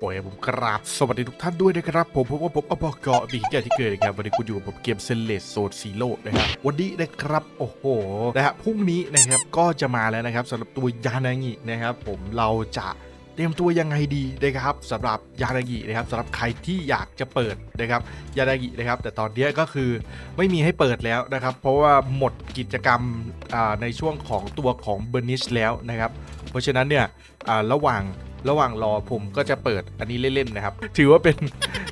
โอ้ยผมกราบสวัสดีทุกท่านด้วยนะครับ ผมพบว่าผมอปกบีแก่ที่เกิดนะครับวันนี้คุณอยู่กับผมเกมเซเลสโซนซีโร่นะครับวันนี้นะครับโอ้โหนะฮะพรุ่งนี้นะครับก็จะมาแล้วนะครับสำหรับตัวยานางินะครับ ผมเราจะเตรียมตัวยังไงดีนะครับสำหรับยานางินะครับสำหรับใครที่อยากจะเปิดนะครับยานางินะครับ แต่ตอนนี้ก็คือไม่มีให้เปิดแล้วนะครับ เพราะว่าหมดกิจกรรมในช่วงของตัวของเบอร์นิชแล้วนะครับ เพราะฉะนั้นเนี่ยระหว่างระหว่างรอผมก็จะเปิดอันนี้เล่นๆนะครับ ถือว่าเป็น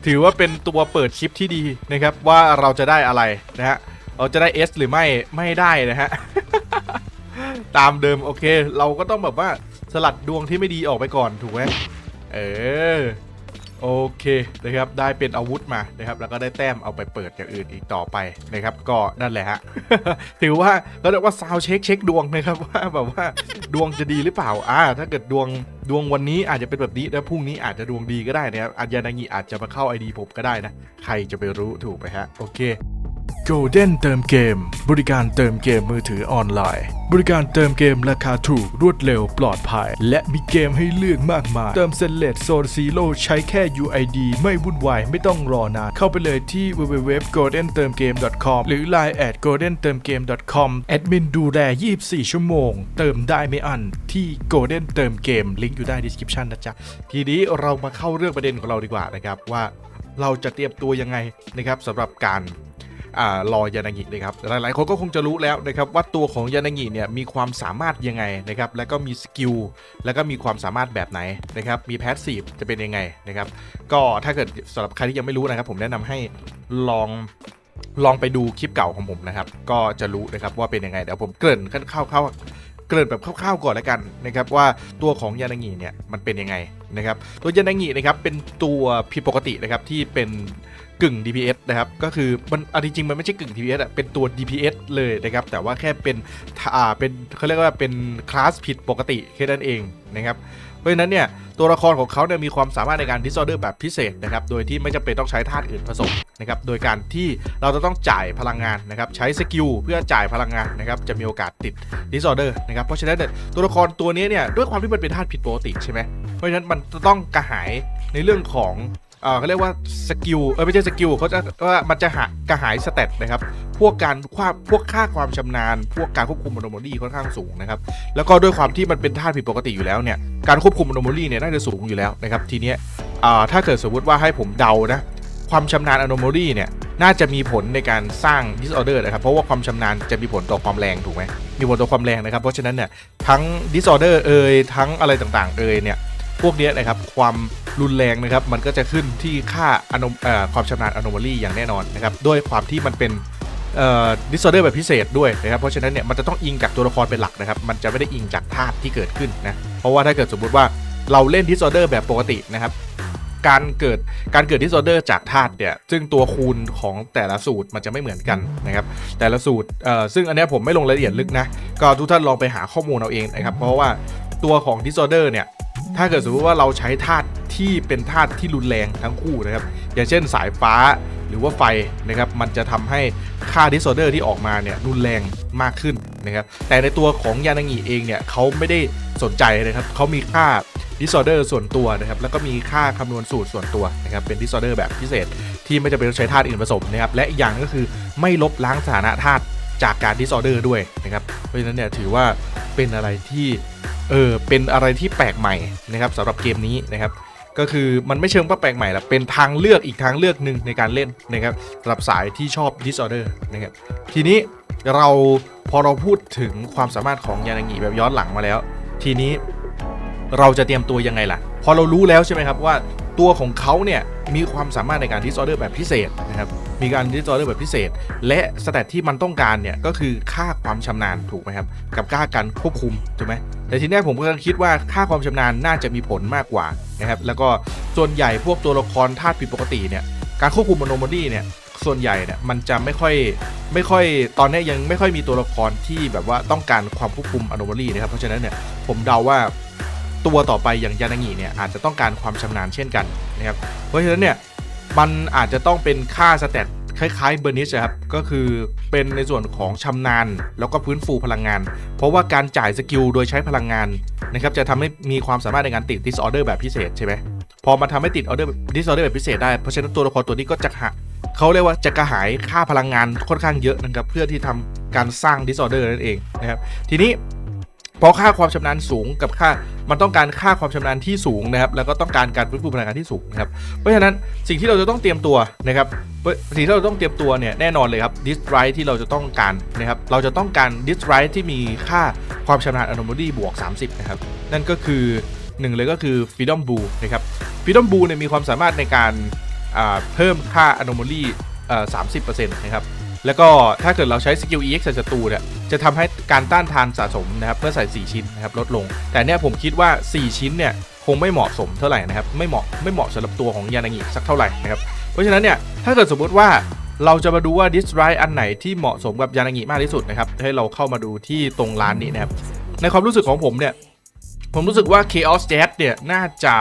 ถือว่าเป็นตัวเปิดคลิปที่ดีนะครับ ว่าเราจะได้อะไรนะฮะเราจะได้ S หรือไม่ไม่ได้นะฮะตามเดิมโอเค เราก็ต้องแบบว่าสลัดดวงที่ไม่ดีออกไปก่อนถูกไหมเออโอเคนะครับได้เป็นอาวุธมานะครับแล้วก็ได้แต้มเอาไปเปิดอย่างอื่นอีกต่อไปนะครับ ก็นั่นแหละฮะถือว่าเขาเรียกว่าซาวเช็คเช็คดวงนะครับว่าแบบว่า ดวงจะดีหรือเปล่าอ่าถ้าเกิดดวงดวงวันนี้อาจจะเป็นแบบนี้แล้วพรุ่งนี้อาจจะดวงดีก็ได้นะครับอัญญานางีอาจจะมาเข้าไอดีผมก็ได้นะ ใครจะไปรู้ถูกไหมฮะ โอเค Golden เติมเกม บริการเติมเกมมือถือออนไลน์ บริการเติมเกมราคาถูกรวดเร็วปลอดภัย และมีเกมให้เลือกมากมาย เติมเซนเลตโซนซีโร่ใช้แค่ UID ไม่วุ่นวาย ไม่ต้องรอนานเข้าไปเลยที่ www.goldentermgame.com หรือ line at goldentermgame.com แอดมินดูแล 24 ชั่วโมง เติมได้ไม่อันที่ Golden เติมเกมลิงก์อยู่ใต้ description นะจ๊ะทีนี้เรามาเข้าเรื่องประเด็นของเราดีกว่านะครับว่า เราจะเตรียมตัวยังไงนะครับสำหรับการ รอยานางินะครับหลายๆ คนก็คงจะรู้แล้วนะครับว่าตัวของยานางิเนี่ยมีความสามารถยังไงนะครับแล้วก็มีสกิลแล้วก็มีความสามารถแบบไหนนะครับมีแพสซีฟจะเป็นยังไงนะครับก็ถ้าเกิดสำหรับใครที่ยังไม่รู้นะครับผมแนะนำให้ลองลองไปดูคลิปเก่าของผมนะครับ ก็จะรู้นะครับว่าเป็นยังไงเดี๋ยวผมเกริ่นเข้าวๆ เกริ่นแบบคร่าวๆก่อนแล้วกันนะครับว่าตัวของยานางิเนี่ยมันเป็นยังไงนะครับตัวยานางินะครับเป็นตัวผิดปกตินะครับที่เป็นกึ่ง DPS นะครับ ก็คือมันอันจริงมันไม่ใช่กึ่ง DPS อะเป็นตัว DPS เลยนะครับ แต่ว่าแค่เป็น อ่า เป็นเขาเรียกว่าเป็นคลาสผิดปกติแค่นั้นเองนะครับ ราะฉะนั้นเนี่ยตัวละครของเขาเนี่ยมีความสามารถในการดิสออเดอร์แบบพิเศษนะครับโดยที่ไม่จำเป็นต้องใช้ธาตุอื่นผสมนะครับโดยการที่เราจะต้องจ่ายพลังงานนะครับใช้สกิลเพื่อจ่ายพลังงานนะครับจะมีโอกาสติดดิสออเดอร์นะครับเพราะฉะนั้นตัวละครตัวนี้เนี่ยด้วยความที่มันเป็นธาตุผิดปกติใช่ไหมเพราะฉะนั้นมันจะต้องกระหายในเรื่องของ เออเขาเรียกว่าสกิลเออไม่ใช่สกิลเขาจะว่ามันจะหากระหายสเตตนะครับ พวกการควาพวกค่าความชำนาญ พวกการควบคุมอโนโมลี่ค่อนข้างสูงนะครับ แล้วก็ด้วยความที่มันเป็นธาตุผิดปกติอยู่แล้วเนี่ยการควบคุมอโนโมลี่เนี่ยน่าจะสูงอยู่แล้วนะครับทีเนี้ยถ้าเกิดสมมติว่าให้ผมเดานะความชำนาญอโนโมลี่เนี่ยน่าจะมีผลในการสร้าง disorder นะครับ เพราะว่าความชำนาญจะมีผลต่อความแรงถูกไหมมีผลต่อความแรงนะครับ เพราะฉะนั้นเนี่ยทั้ง disorder เอ่ยทั้งอะไรต่างๆ เอ่ยเนี่ย พวกนี้นะครับความรุนแรงนะครับมันก็จะขึ้นที่ค่าอนเอ่อความชำนาญ anomaly อย่างแน่นอนนะครับด้วยความที่มันเป็นเอ่อ disorder แบบพิเศษด้วยนะครับ เพราะฉะนั้นเนี่ยมันจะต้องอิงจากตัวละครเป็นหลักนะครับ มันจะไม่ได้อิงจากธาตุที่เกิดขึ้นนะ เพราะว่าถ้าเกิดสมมุติว่าเราเล่น disorder แบบปกตินะครับ การเกิดการเกิด disorder จากธาตุเนี่ย ซึ่งตัวคูณของแต่ละสูตรมันจะไม่เหมือนกันนะครับ แต่ละสูตรซึ่งอันนี้ผมไม่ลงรายละเอียดลึกนะ ก็ทุกท่านลองไปหาข้อมูลเอาเองนะครับ เพราะว่าตัวของ disorder เนี่ย ถ้าเกิดสมมติว่าเราใช้ธาตุที่เป็นธาตุที่รุนแรงทั้งคู่นะครับ อย่างเช่นสายฟ้าหรือว่าไฟนะครับ มันจะทำให้ค่า disorder ที่ออกมาเนี่ยรุนแรงมากขึ้นนะครับ แต่ในตัวของยานางิเองเนี่ยเขาไม่ได้สนใจนะครับเขามีค่า disorder ส่วนตัวนะครับ แล้วก็มีค่าคำนวณสูตรส่วนตัวนะครับ เป็น disorder แบบพิเศษ ที่ไม่จำเป็นต้องใช้ธาตุอื่นผสมนะครับ และอีกอย่างก็คือไม่ลบล้างสถานะธาตุจากการ disorder ด้วยนะครับ เพราะฉะนั้นเนี่ยถือว่า เป็นอะไรที่เออเป็นอะไรที่แปลกใหม่นะครับสำหรับเกมนี้นะครับ ก็คือมันไม่เชิงว่าแปลกใหม่ละเป็นทางเลือกอีกทางเลือกหนึ่งในการเล่นนะครับสำหรับสายที่ชอบ disorder นะครับทีนี้เราพอเราพูดถึงความสามารถของยานางิแบบย้อนหลังมาแล้ว ทีนี้เราจะเตรียมตัวยังไงล่ะ พอเรารู้แล้วใช่ไหมครับว่า ตัวของเขาเนี่ยมีความสามารถในการ disorder แบบพิเศษนะครับ มีการ disorder แบบพิเศษ และสแตทที่มันต้องการเนี่ยก็คือค่าความชำนาญถูกไหมครับ กับค่าการควบคุมถูกไหมแต่ทีนี้ผมก็คิดว่าค่าความชำนาญน่าจะมีผลมากกว่านะครับ แล้วก็ส่วนใหญ่พวกตัวละครธาตุผิดปกติเนี่ย การควบคุม anomaly เนี่ยส่วนใหญ่เนี่ยมันจะไม่ค่อยไม่ค่อยตอนนี้ยังไม่ค่อยมีตัวละครที่แบบว่าต้องการความควบคุม anomaly นะครับเพราะฉะนั้นเนี่ยผมเดาว่า ตัวต่อไปอย่างยานางิเนี่ยอาจจะต้องการความชำนาญเช่นกันนะครับเพราะฉะนั้นเนี่ยมันอาจจะต้องเป็นค่าสแตทคล้ายๆเบอร์นิชครับก็คือเป็นในส่วนของชำนาญ แล้วก็ฟื้นฟูพลังงาน เพราะว่าการจ่ายสกิลโดยใช้พลังงานนะครับจะทำให้มีความสามารถในการติด disorder แบบพิเศษใช่ไหมพอมาทำให้ติดออเดอร์ดิสออเดอร์แบบพิเศษได้ เพราะฉะนั้นตัวละครตัวนี้ก็จะหาเขาเรียกว่าจะกระหายค่าพลังงานค่อนข้างเยอะนะครับเพื่อที่ทำการสร้างดิสออเดอร์นั่นเองนะครับทีนี้ เพอค่าความชำนาญสูงกับค่ามันต้องการค่าความชำนาญที่สูงนะครับ แล้วก็ต้องการการฟื้นฟูพลังงานที่สูงนะครับ เพราะฉะนั้นสิ่งที่เราจะต้องเตรียมตัวนะครับสิ่งที่เราต้องเตรียมตัวเนี่ยแน่นอนเลยครับดิสไรที่เราจะต้องการนะครับ เราจะต้องการดิสไรที่มีค่าความชำนาญ anomaly บวก 30 นะครับ นั่นก็คือหนึ่งเลยก็คือ freedom b l u นะครับ freedom b l u เนี่ยมีความสามารถในการเพิ่มค่า anomaly เอ่อ30%นะครับ แล้วก็ถ้าเกิดเราใช้สกิล EX ใส่ศัตรูเนี่ยจะทำให้การต้านทานสะสมนะครับเมื่อใส่ 4 ชิ้นนะครับลดลง แต่เนี่ยผมคิดว่า 4 ชิ้นเนี่ยคงไม่เหมาะสมเท่าไหร่นะครับไม่เหมาะไม่เหมาะสำหรับตัวของยานางิสักเท่าไหร่นะครับเพราะฉะนั้นเนี่ยถ้าเกิดสมมติว่าเราจะมาดูว่าดิสไรอันไหนที่เหมาะสมกับยานางิมากที่สุดนะครับให้เราเข้ามาดูที่ตรงร้านนี้นะครับในความรู้สึกของผมเนี่ยผมรู้สึกว่า Chaos Jet เนี่ยน่าจะ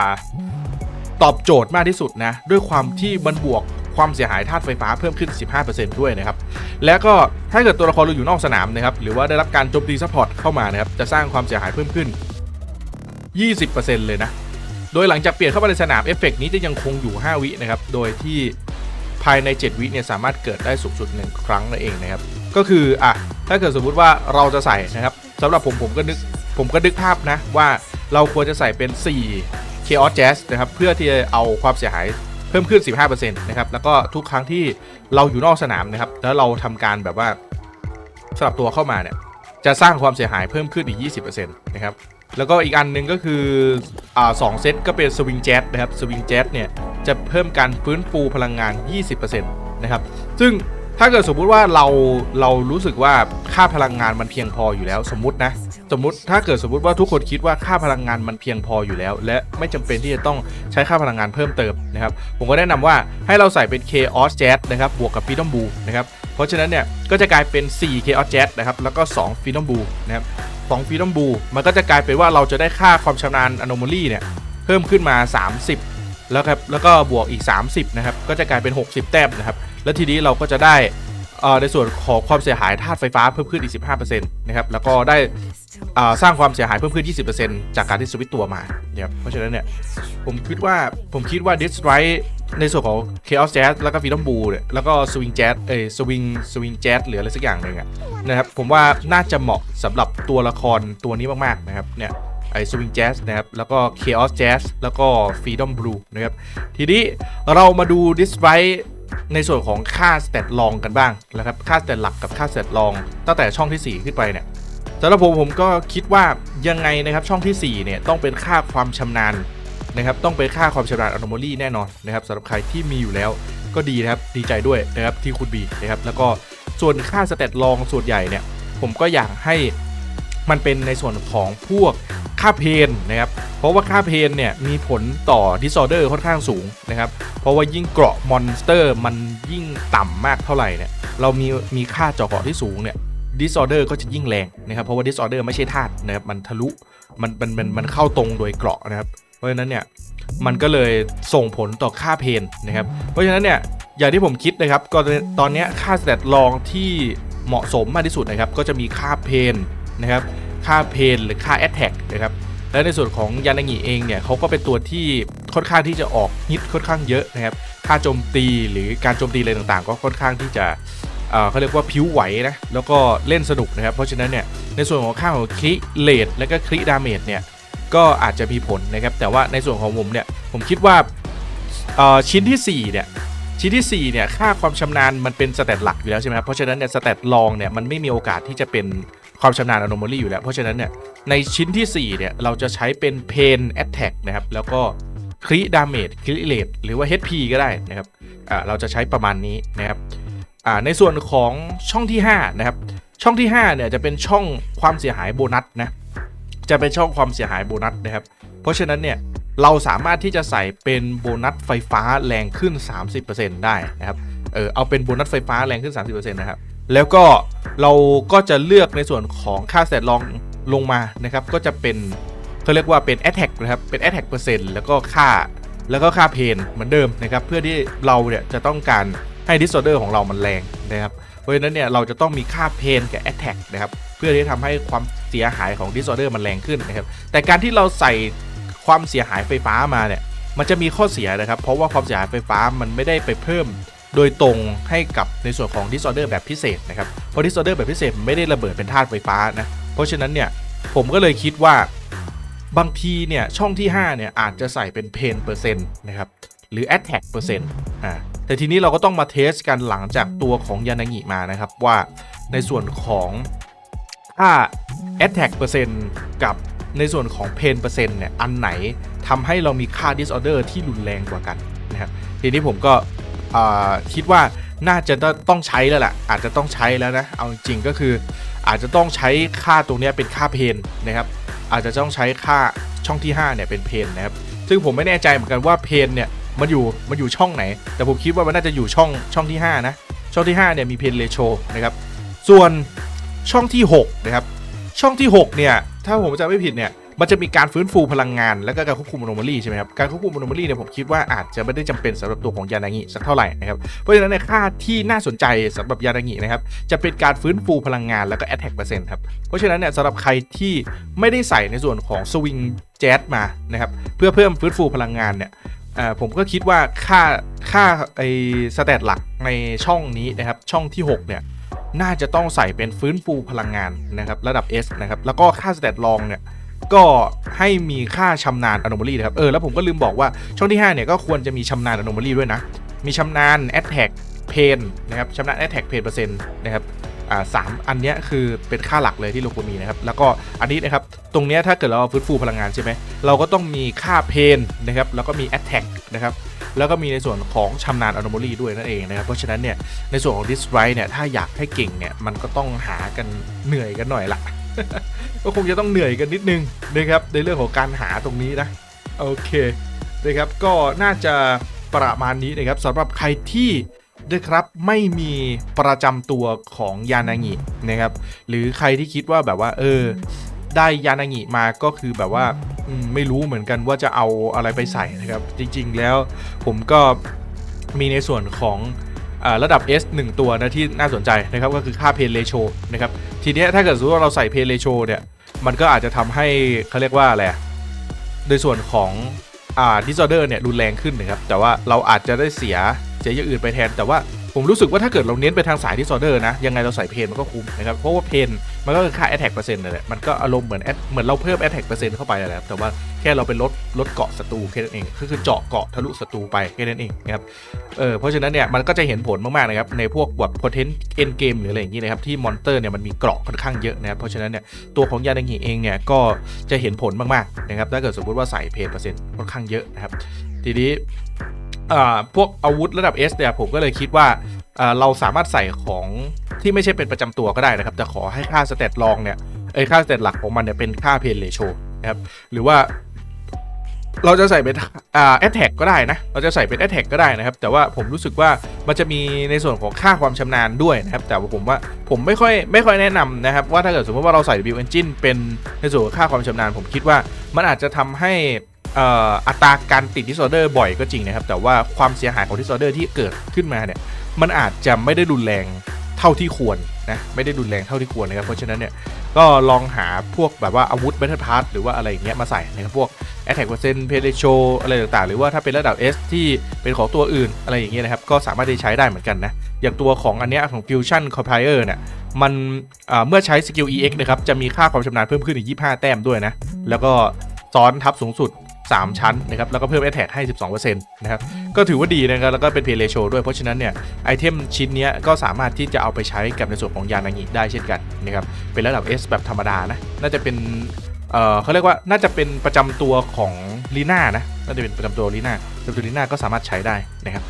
ตอบโจทย์มากที่สุดนะด้วยความที่มันบวก ความเสียหายธาตุไฟฟ้าเพิ่มขึ้น 15%ด้วยนะครับ แล้วก็ถ้าเกิดตัวละครเราอยู่นอกสนามนะครับ หรือว่าได้รับการโจมตีซัพพอร์ตเข้ามานะครับ จะสร้างความเสียหายเพิ่มขึ้น 20%เลยนะ โดยหลังจากเปลี่ยนเข้ามาในสนามเอฟเฟกต์นี้จะยังคงอยู่ 5 วินะครับ โดยที่ภายใน 7 วิเนี่ยสามารถเกิดได้สูงสุด 1 ครั้งนั่นเองนะครับ ก็คืออะถ้าเกิดสมมุติว่าเราจะใส่นะครับสำหรับผมผมก็นึกผมก็นึกภาพนะว่าเราควรจะใส่เป็น 4 Chaos Jazz นะครับ เพื่อที่จะเอาความเสียหาย เพิ่มขึ้น 15%นะครับแล้วก็ทุกครั้งที่เราอยู่นอกสนามนะครับแล้วเราทำการแบบว่าสลับตัวเข้ามาเนี่ยจะสร้างความเสียหายเพิ่มขึ้นอีก 20%นะครับแล้วก็อีกอันหนึ่งก็คืออ่าสองเซตก็เป็นสวิงแจ็ตนะครับสวิงแจ็ตเนี่ยจะเพิ่มการฟื้นฟูพลังงาน 20%นะครับซึ่ง ถ้าเกิดสมมุติว่าเราเรารู้สึกว่าค่าพลังงานมันเพียงพออยู่แล้ว สมมตินะ สมมติถ้าเกิดสมมติว่าทุกคนคิดว่าค่าพลังงานมันเพียงพออยู่แล้ว และไม่จำเป็นที่จะต้องใช้ค่าพลังงานเพิ่มเติมนะครับ ผมก็แนะนำว่าให้เราใส่เป็น Chaos Jet นะครับ บวกกับ Freedom Blue นะครับ เพราะฉะนั้นเนี่ยก็จะกลายเป็น 4 Chaos Jet นะครับ แล้วก็ 2 Freedom Blue นะครับ2 Freedom Blue มันก็จะกลายเป็นว่าเราจะได้ค่าความชำนาญ Anomaly เนี่ยเพิ่มขึ้นมา 30 แล้วครับแล้วก็บวกอีก 30นะครับก็จะกลายเป็น 60 แต้มนะครับแล้วทีนี้เราก็จะได้ในส่วนของความเสียหายธาตุไฟฟ้าเพิ่มขึ้นอีก 15%นะครับแล้วก็ได้สร้างความเสียหายเพิ่มขึ้น 20%จากการที่สวิตตัวมาเนี่ยเพราะฉะนั้นเนี่ยผมคิดว่าผมคิดว่า This r i g h ในส่วนของ Chaos Jazz แล้วก็ Freedom Blue เนี่ยแล้วก็ Swing Jazz เอ้ย Swing Swing Jazz หรืออะไรสักอย่างหนึ่งอะนะครับผมว่าน่าจะเหมาะสำหรับตัวละครตัวนี้มากๆนะครับเนี่ย ไอ้ Swing Jazz นะครับ แล้วก็ Chaos Jazz แล้วก็ Freedom Blue นะครับ ทีนี้เรามาดู This Right ในส่วนของค่าสเตตลองกันบ้างนะครับ ค่าสเตตหลักกับค่าสเตตลอง ตั้งแต่ช่องทีสี่4 ขึ้นไปเนี่ยสำหรับผมผมก็คิดว่ายังไงนะครับช่องทีสี่4 เนี่ย ต้องเป็นค่าความชำนาญนะครับต้องเป็นค่าความชำนาญ anomaly แน่นอนนะครับสำหรับใครที่มีอยู่แล้วก็ดีนะครับดีใจด้วยนะครับที่คุณบีนะครับแล้วก็ส่วนค่าสเตตลองส่วนใหญ่เนี่ยผมก็อยากให้ มันเป็นในส่วนของพวกค่าเพนนะครับ เพราะว่าค่าเพนเนี่ยมีผลต่อ disorder ค่อนข้างสูงนะครับ เพราะว่ายิ่งเกราะมอนสเตอร์มันยิ่งต่ำมากเท่าไหร่เนี่ย เรามีมีค่าเจาะเกราะที่สูงเนี่ย disorder ก็จะยิ่งแรงนะครับ เพราะว่า disorder ไม่ใช่ธาตุนะครับ มันทะลุ มันมันมันมันเข้าตรงโดยเกราะนะครับ เพราะฉะนั้นเนี่ยมันก็เลยส่งผลต่อค่าเพนนะครับ เพราะฉะนั้นเนี่ยอย่างที่ผมคิดนะครับ ก็ตอนนี้ค่าสเตตลองที่เหมาะสมมากที่สุดนะครับ ก็จะมีค่าเพน นะครับค่าเพนหรือค่าแอ t แทกนะครับและในส่วนของยานางิเองเนี่ยเขาก็เป็นตัวที่ค่อนข้างที่จะออกฮิตค่อนข้างเยอะนะครับค่าโจมตีหรือการโจมตีอะไรต่างๆ ก็ค่อนข้างที่จะเขาเรียกว่าผิวไหวนะแล้วก็เล่นสนุกนะครับ เพราะฉะนั้นเนี่ยในส่วนของค่าของคลิเลดและก็คลิดาเมจเนี่ยก็อาจจะมีผลนะครับ แต่ว่าในส่วนของผมเนี่ยผมคิดว่าชิ้นทีสี่4เนี่ยชิ้นที่4เนี่ยค่าความชำนาญมันเป็นสเตตหลักอยู่แล้วใช่ไหมครับเพราะฉะนั้นเนี่ยสเตตลองเนี่ยมันไม่มีโอกาสที่จะเป็น ความชำนาญ anomaly อยู่แล้ว เพราะฉะนั้นเนี่ยในชิ้นที่ 4 เนี่ย เราจะใช้เป็น pain attack นะครับ แล้วก็ crit damage crit rate หรือว่า HP ก็ได้นะครับเราจะใช้ประมาณนี้นะครับในส่วนของช่องที่ 5 นะครับ ช่องที่ 5 เนี่ยจะเป็นช่องความเสียหายโบนัสนะจะเป็นช่องความเสียหายโบนัสนะครับ เพราะฉะนั้นเนี่ยเราสามารถที่จะใส่เป็นโบนัสไฟฟ้าแรงขึ้น 30%ได้นะครับ เออเอาเป็นโบนัสไฟฟ้าแรงขึ้น 30%นะครับ แล้วก็เราก็จะเลือกในส่วนของค่าแสตลองลงมานะครับ ก็จะเป็นเขาเรียกว่าเป็น attack นะครับ เป็น attack เปอร์เซ็นต์แล้วก็ค่าแล้วก็ค่าเพนเหมือนเดิมนะครับ เพื่อที่เราเนี่ยจะต้องการให้ disorder ของเรามันแรงนะครับ เพราะฉะนั้นเนี่ยเราจะต้องมีค่าเพนกับ attack นะครับ เพื่อที่จะทำให้ความเสียหายของ disorder มันแรงขึ้นนะครับ แต่การที่เราใส่ความเสียหายไฟฟ้ามาเนี่ย มันจะมีข้อเสียนะครับ เพราะว่าความเสียหายไฟฟ้ามันไม่ได้ไปเพิ่ม โดยตรงให้กับในส่วนของ disorder แบบพิเศษนะครับ เพราะ disorder แบบพิเศษไม่ได้ระเบิดเป็นธาตุไฟฟ้านะ เพราะฉะนั้นเนี่ยผมก็เลยคิดว่าบางทีเนี่ยช่องที่ 5 เนี่ยอาจจะใส่เป็นเพนเปอร์เซ็นต์นะครับหรือ attack เปอร์เซ็นต์อ่าแต่ทีนี้เราก็ต้องมาเทสกันหลังจากตัวของยานางิมานะครับว่าในส่วนของค่า attack เปอร์เซ็นต์กับในส่วนของ pain เปอร์เซ็นต์เนี่ยอันไหนทำให้เรามีค่า disorder ที่รุนแรงกว่ากันนะครับทีนี้ผมก็ คิดว่าน่าจะต้องใช้แล้วแหละอาจจะต้องใช้แล้วนะ เอาจริงก็คือ อาจจะต้องใช้ค่าตรงนี้เป็นค่าเพนนะครับ อาจจะต้องใช้ค่าช่องที่5เนี่ยเป็นเพนนะครับ ซึ่งผมไม่แน่ใจเหมือนกันว่าเพนเนี่ยมันอยู่มันอยู่ช่องไหน แต่ผมคิดว่ามันน่าจะอยู่ช่องช่องที่ 5 นะ ช่องที่5เนี่ยมีเพนเรโชนะครับ ส่วนช่องที่6นะครับ ช่องที่6เนี่ยถ้าผมจำไม่ผิดเนี่ย มันจะมีการฟื้นฟูพลังงาน แล้วก็การควบคุมอ n น m a ลีใช่ไหมครับ การควบคุมอ n น m a ลีเนี่ยผมคิดว่าอาจจะไม่ได้จำเป็นสำหรับตัวของยานางิสักเท่าไหร่นะครับ เพราะฉะนั้นในยค่าที่น่าสนใจสำหรับยานางินะครับจะเป็นการฟื้นฟูพลังงานแล้วก็ attack เปอร์เซ็นต์ครับ เพราะฉะนั้นเนี่ยสำหรับใครที่ไม่ได้ใส่ในส่วนของสวิงแจ๊มานะครับเพื่อเพิ่มฟื้นฟูพลังงานเนี่ยผมก็คิดว่าค่าค่าไอสแตทหลักในช่องนี้นะครับช่องที่ 6 เนี่ยน่าจะต้องใส่เป็นฟื้นฟูพลังงานนะครับระดับ S นะครับแล้วก็ค่าสแตทรองเนี่ย ก็ให้มีค่าชำนาญอ n o m a l y นะครับ เออ แล้วผมก็ลืมบอกว่าช่องที่ 5 เนี่ยก็ควรจะมีชำนาญอ n o m a l y ด้วยนะ มีชำนาญ attack pain นะครับชำนาญ attack pain เปอร์เซ็นต์นะครับอ่าสามอันเนี้ยคือเป็นค่าหลักเลยที่เราควรมีนะครับ แล้วก็อันนี้นะครับ ตรงเนี้ยถ้าเกิดเราฟื้นฟูพลังงานใช่ไหม เราก็ต้องมีค่าเพนนะครับ แล้วก็มี attack นะครับ แล้วก็มีในส่วนของชำนาญ anomaly ด้วยนั่นเองนะครับ เพราะฉะนั้นเนี่ย ในส่วนของ distrike เนี่ย ถ้าอยากให้เก่งเนี่ย มันก็ต้องหากันเหนื่อยกันหน่อยละ ก็คงจะต้องเหนื่อยกันนิดนึงนะครับในเรื่องของการหาตรงนี้นะโอเคนะครับก็น่าจะประมาณนี้นะครับสำหรับใครที่นะครับไม่มีประจำตัวของยานางินะครับหรือใครที่คิดว่าแบบว่า เออ ได้ยานางิมาก็คือแบบว่าไม่รู้เหมือนกันว่าจะเอาอะไรไปใส่นะครับ จริง ๆ แล้วผมก็มีในส่วนของอาระดับ S 1 ตัวนะที่น่าสนใจนะครับก็คือค่าเพนเ t โชนะครับทีนี้ถ้าเกิดสมมติว่าเราใส่เพนเ t โชเนี่ย มันก็อาจจะทำให้เขาเรียกว่าอะไรโดยส่วนของอ่าดิสออเดอร์เนี่ยรุนแรงขึ้นนะครับแต่ว่าเราอาจจะได้เสียเสียอย่างอื่นไปแทนแต่ว่า ผมรู้สึกว่าถ้าเกิดเราเน้นไปทางสาย disorder นะ ยังไงเราใส่เพนมันก็คุ้มนะครับ เพราะว่าเพนมันก็คือค่า attack เปอร์เซ็นต์นั่นแหละมันก็อารมณ์เหมือน add- เหมือนเราเพิ่ม attack เปอร์เซ็นต์เข้าไปนั่นแหละแต่ว่าแค่เราไปลดลดเกาะศัตรูแค่นั้นเองก็คือเจาะเกาะทะลุศัตรูไปแค่นั้นเองนะครับเออเพราะฉะนั้นเนี่ยมันก็จะเห็นผลมากๆนะครับในพวกแบบ potent end game หรืออะไรอย่างนี้นะครับที่มอนเตอร์เนี่ยมันมีเกราะค่อนข้างเยอะนะครับเพราะฉะนั้นเนี่ยตัวของยาดังิเองเนี่ยก็จะเห็นผลมากๆนะครับถ้าเกิดสมมติว่าใส่เพนเปอร์เซ็นต์ค่อนข้างเยอะนะครับทีนี้ พวกอาวุธระดับ S เนี่ยผมก็เลยคิดว่าเราสามารถใส่ของที่ไม่ใช่เป็นประจำตัวก็ได้นะครับ แต่ขอให้ค่าสเตตรองเนี่ยเอ้ค่าสเตตหลักของมันเนี่ยเป็นค่าเพนเ t โชนะครับหรือว่าเราจะใส่เป็นแอตแทกก็ได้นะ เราจะใส่เป็นแอตแทกก็ได้นะครับ แต่ว่าผมรู้สึกว่ามันจะมีในส่วนของค่าความชำนาญด้วยนะครับ แต่ว่าผมว่าผมไม่ค่อยไม่ค่อยแนะนำนะครับ ว่าถ้าเกิดสมมติว่าเราใส่ Build Engine เป็นในส่วนของค่าความชำนาญ ผมคิดว่ามันอาจจะทำให้ อัตราการติด disorder บ่อยก็จริงนะครับ แต่ว่าความเสียหายของ disorder ที่เกิดขึ้นมาเนี่ย มันอาจจะไม่ได้รุนแรงเท่าที่ควรนะ ไม่ได้รุนแรงเท่าที่ควรนะครับ เพราะฉะนั้นเนี่ย ก็ลองหาพวกแบบว่าอาวุธ Battle Pass หรือว่าอะไรอย่างเงี้ยมาใส่นะครับ พวก Attack Percent p e r e s h o อะไรต่างๆ หรือว่าถ้าเป็นระดับ S ที่เป็นของตัวอื่นอะไรอย่างเงี้ยนะครับ ก็สามารถใช้ได้เหมือนกันนะ อย่างตัวของอันเนี้ยของ Fusion Compiler เนี่ย มันอ่าเมื่อใช้สกิล EX นะครับ จะมีค่าความชำนาญเพิ่มขึ้นอีก 25 แต้มด้วยนะ แล้วก็ซ้อนทับสูงสุด 3 ชั้นนะครับแล้วก็เพิ่ม Attack ให้ 12%นะครับก็ถือว่าดีนะครับแล้วก็เป็น p a y ratio ด้วยเพราะฉะนั้นเนี่ยไอเทมชิ้นนี้ก็สามารถที่จะเอาไปใช้กับในส่วนของยานางิได้เช่นกันนะครับเป็นระดับ S แบบธรรมดานะน่าจะเป็นเออเขาเรียกว่าน่าจะเป็นประจำตัวของลีน่านะน่าจะเป็นประจำตัวลีน่าประจำตัวลีน่าก็สามารถใช้ได้นะครับ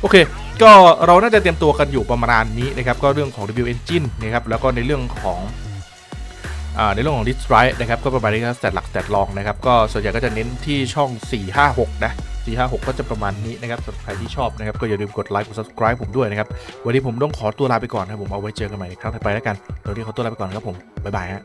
โอเค ก็เราน่าจะเตรียมตัวกันอยู่ประมาณนี้นะครับก็เรื่องของ W Engine นะครับแล้วก็ในเรื่องของ ในเรื่องของ Disk Drive นะครับก็ประมาณนี้ครับแต่หลักแต่รองนะครับก็ส่วนใหญ่ก็จะเน้นที่ช่อง 456 นะ456 ก็จะประมาณนี้นะครับสำหรับใครที่ชอบนะครับก็อย่าลืมกดไลค์กด subscribe ผมด้วยนะครับวันนี้ผมต้องขอตัวลาไปก่อนนะครับผมเอาไว้เจอกันใหม่ในครั้งถัดไปแล้วกันตอนนี้ขอตัวลาไปก่อนครับผมบ๊ายบายฮะ